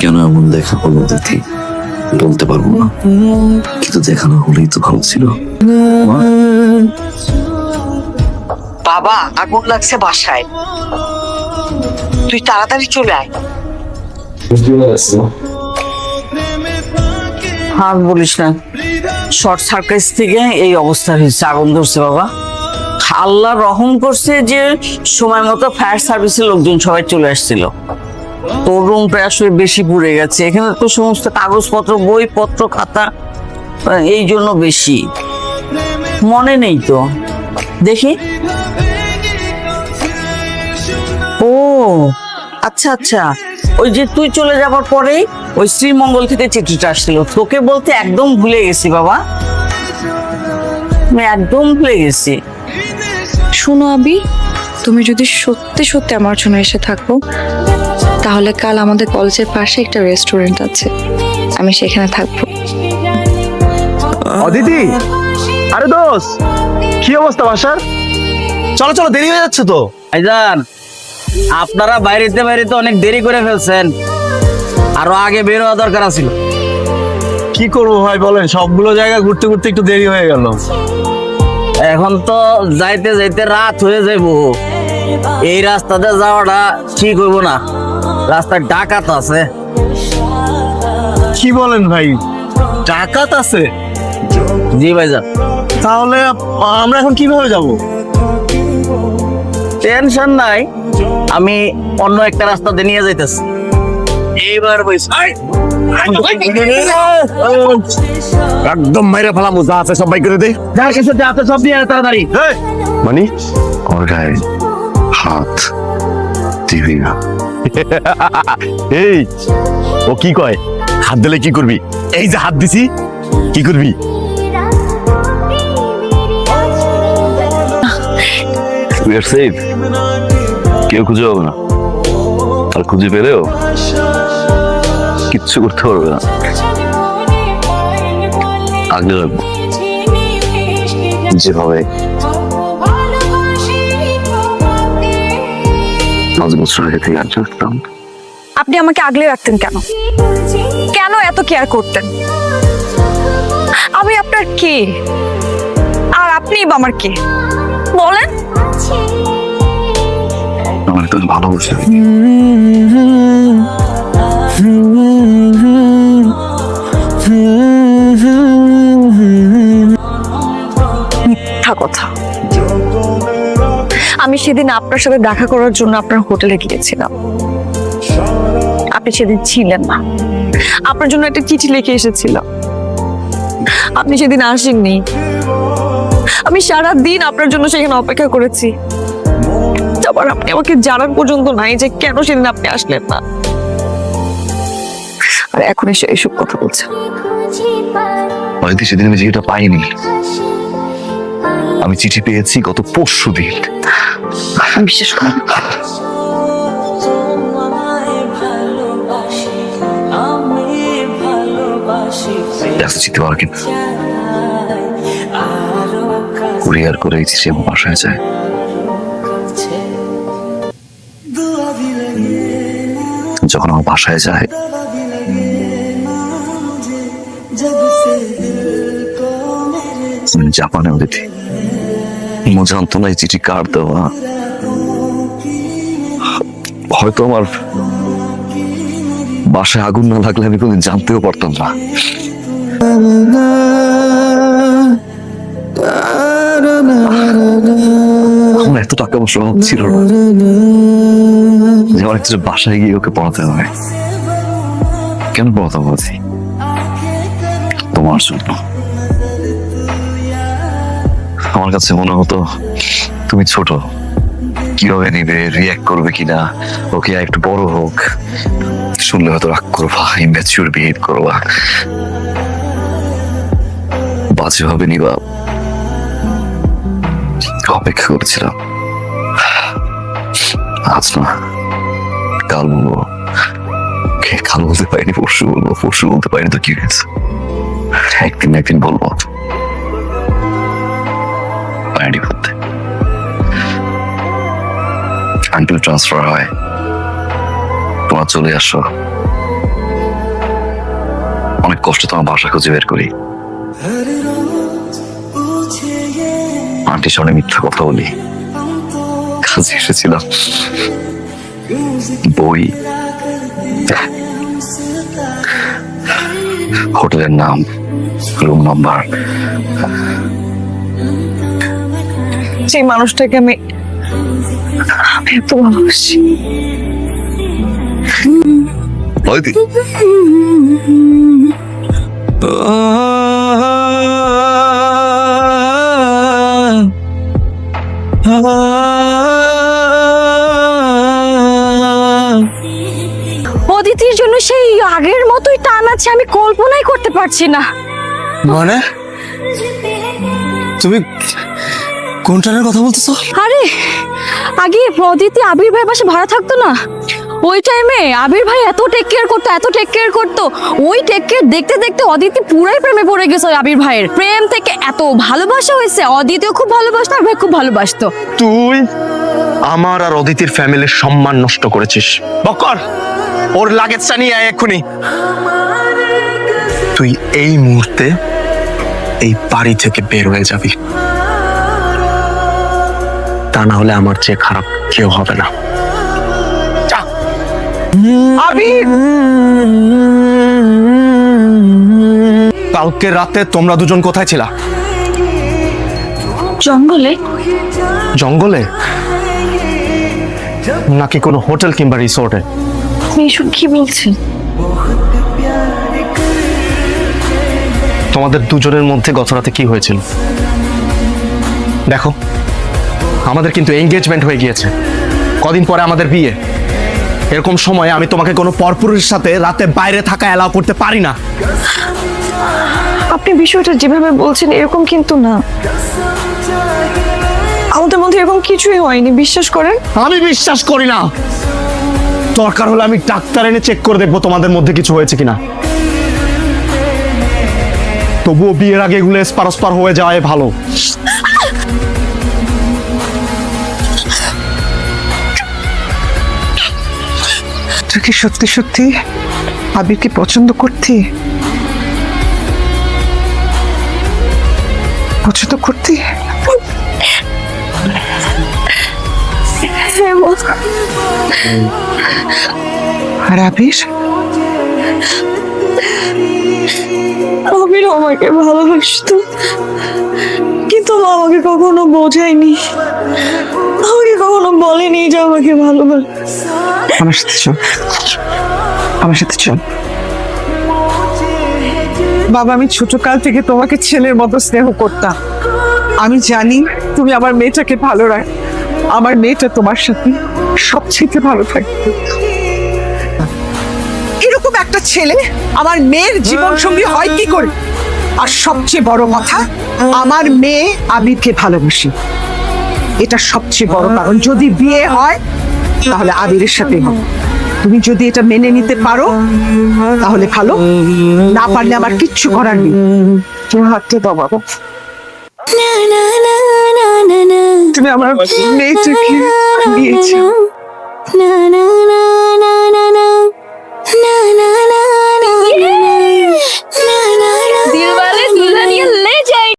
কেন এমন দেখা হলো দিদি বলতে পারব না। কিন্তু দেখা না হলেই তো ভালো ছিল। বাবা আগুন লাগছে বাসায়। তুই তাড়াতাড়ি চলে আয়। আর বলিস না। শর্ট সার্কিট থেকে এই অবস্থা হয়েছে। আগুন ধরছে বাবা। আল্লাহ রহম করছে যে সময় মতো ফায়ার সার্ভিসের লোকজন সবাই চলে আসছিল। তোর রুমটা আসলে বেশি পুড়ে গেছে। এখানে তো সমস্ত কাগজপত্র, বইপত্র, খাতা এই জন্য বেশি। মনে নেই তো। দেখি। ও আচ্ছা আচ্ছা। ওই যে তুই চলে যাবার পরেই ওই শ্রীমঙ্গল থেকে চিঠিটা আসছিল। তোকে বলতে একদম ভুলে গেছি, বাবা। একদম ভুলে গেছি। শোনো আবি তুমি যদি সত্যি সত্যি আমার জন্য এসে থাকো তাহলে কাল আমাদের কলেজের পাশে একটা রেস্টুরেন্ট আছে। আমি সেখানে থাকব। অদিতি! আরে দোষ কি অবস্থা বাসার? চলো চলো দেরি হয়ে যাচ্ছে তো। ভাইজান আপনারা বাইরেতে বাইরেতে অনেক দেরি করে ফেলছেন। আরও আগে বের হওয়া দরকার ছিল কি করব ভাই বলেন সবগুলো জায়গা ঘুরতে ঘুরতে একটু দেরি হয়ে গেল। এখন তো যাইতে যাইতে রাত হয়ে যাইব। এই রাস্তাতে যাওয়াটা ঠিক হইব না। রাস্তায় ডাকাত আছে। কি বলেন ভাই? ডাকাত আছে? জি ভাইজান। তাহলে আমরা এখন কীভাবে যাব? টেনশন নাই। আমি অন্য একটা রাস্তাতে নিয়ে যাইতেছি। এইবার একদম মাইরা ফেলাম যা আছে সবাই করে দে। যার কাছে যা আছে সব দিয়ে তাড়াতাড়ি। মানে? ওর গায়ে। হাত দিবি না। এই ও কি কয়? হাত দিলে কি করবি? এই যে হাত দিছি কি করবি? কেউ খুঁজে পাবে না। আর খুঁজে পেলেও কিচ্ছু করতে পারবে না। আগলে রাখব। যেভাবে পাঁচ বছর আগে থেকে আর চলতাম আপনি আমাকে আগলে রাখতেন কেন কেন এত কেয়ার করতেন আমি আপনার কে আর আপনি বা আমার কে বলেন আমার তো ভালোবাসে আমি সেদিন আপনার সাথে দেখা করার জন্য আপনার হোটেলে গিয়েছিলাম। আপনি সেদিন ছিলেন না। আপনার জন্য একটা চিঠি লিখে এসেছিলাম আপনি সেদিন আসেননি। আমি সারা দিন আপনার জন্য সেখানে অপেক্ষা করেছি। আবার আপনি আমাকে জানার পর্যন্ত নাই যে কেন সেদিন আপনি আসলেন না। আর এখন এসে এসব কথা বলছেন হয়তো সেদিন আমি চিঠিটা পাইনি, আমি চিঠি পেয়েছি গত পরশু দিন। বিশ্বাস করি না। দেখতে চিঠি পাওয়ার কিনা কুরিয়ার করে এই চিঠি বাসায় যায় যখন আমার বাসায় যায় জাপানে অতিথি জানতো না এই চিঠি কার দেওয়া? হয়তো আমার বাসায় আগুন না লাগলে আমি কোনদিন জানতেও পারতাম না। আমার এত টাকা পয়সা ছিল না। যে আমার একটু বাসায় গিয়ে ওকে পড়াতে হবে কেন পড়াতে বলছি তোমার জন্য। আমার কাছে মনে হতো, তুমি ছোট, কীভাবে নিবে রিয়াক্ট করবে কিনা? ওকে একটু বড় হোক, শুনলে হয়তো রাগ করবা ইম্যাচিউর বিহেভ করবা। বাজে হবে নিবা। অপেক্ষা করেছিলাম। আজ না, কাল বলব। কাল বলতে পারিনি, পরশু বলব, পরশু বলতে পারিনি তো কি হয়েছে? একদিন একদিন বলব। বলতে আঙ্কেল ট্রান্সফার হয়। তোমরা চলে আসো। অনেক কষ্ট তোমার বাসা খুঁজে বের করি। আন্টির সামনে মিথ্যা কথা বলি। কাজে এসেছিলাম। বই। হোটেলের নাম রুম নাম্বার যে মানুষটাকে আমি আমি এত ভালোবাসি। অদিতির জন্য সেই আগের মতোই টান আছে আমি কল্পনাই করতে পারছি না। মানে? তুমি কোন টানের কথা বলতেছো? আরে আগে অদিতি আবির ভাই পাশে ভাড়া থাকতো না? ওই টাইমে আবির ভাই এত টেক কেয়ার করতো এত টেক কেয়ার করতো। ওই টেক কেয়ার দেখতে দেখতে অদিতি পুরাই প্রেমে পড়ে গেছে ওই আবির ভাইয়ের। প্রেম থেকে এত ভালোবাসা হয়েছে অদিতিও খুব ভালোবাসতো আর ভাই খুব ভালোবাসতো। তুই আমার আর অদিতির ফ্যামিলির সম্মান নষ্ট করেছিস। বকর ওর লাগেজটা নিয়ে আয় এক্ষুনি। তুই এই মুহূর্তে এই বাড়ি থেকে বের হয়ে যাবি। তা না হলে আমার চেয়ে খারাপ কেউ হবে না। যা। কালকে রাতে তোমরা দুজন কোথায় ছিলা? জঙ্গলে? জঙ্গলে? নাকি কোনো হোটেল কিংবা রিসোর্টে? আপনি এসব কি বলছেন? তোমাদের দুজনের মধ্যে গত রাতে কি হয়েছিল? দেখো। আমাদের কিন্তু এঙ্গেজমেন্ট হয়ে গিয়েছে। কদিন পরে আমাদের বিয়ে। এরকম সময়ে আমি তোমাকে কোনো পরপুরের সাথে রাতে বাইরে থাকা অ্যালাউ করতে পারি না। আপনি বিষয়টা যেভাবে বলছেন এরকম কিন্তু না। আমাদের মধ্যে এরকম কিছুই হয়নি বিশ্বাস করেন? আমি বিশ্বাস করি না। দরকার হলে আমি ডাক্তার এনে চেক করে দেখব তোমাদের মধ্যে কিছু হয়েছে কিনা। তবুও বিয়ের আগে এগুলো স্পারস্পার হয়ে যাওয়াই ভালো। তুই কি সত্যি সত্যি আবিরকে পছন্দ করতি? পছন্দ করতি? আর আবির? আবির আমাকে ভালোবাসতো। ও আমাকে কখনো বোঝায়নি। আমাকে কখনো বলেনি যে আমাকে ভালোবাসে। আমার সাথে চল। আমার সাথে চল। বাবা, আমি ছোট কাল থেকে তোমাকে ছেলের মতো স্নেহ করতাম। আমি জানি তুমি আমার মেয়েটাকে ভালো রাখ, আমার মেয়েটা তোমার সাথে সবচেয়ে ভালো থাকবে। এরকম একটা ছেলে আমার মেয়ের জীবন সঙ্গী হয় কি করে? আর সবচেয়ে বড় কথা আমার মেয়ে আবিরকে ভালোবাসি এটা সবচেয়ে বড় কারণ যদি বিয়ে হয় তাহলে আবিরের সাথে হবে তুমি যদি এটা মেনে নিতে পারো তাহলে ভালো না পারলে আমার কিচ্ছু করার নেই তোমার হাতটা দাও বাবা তুমি আমার মেয়েটাকে দিয়েছ না না না না না না না না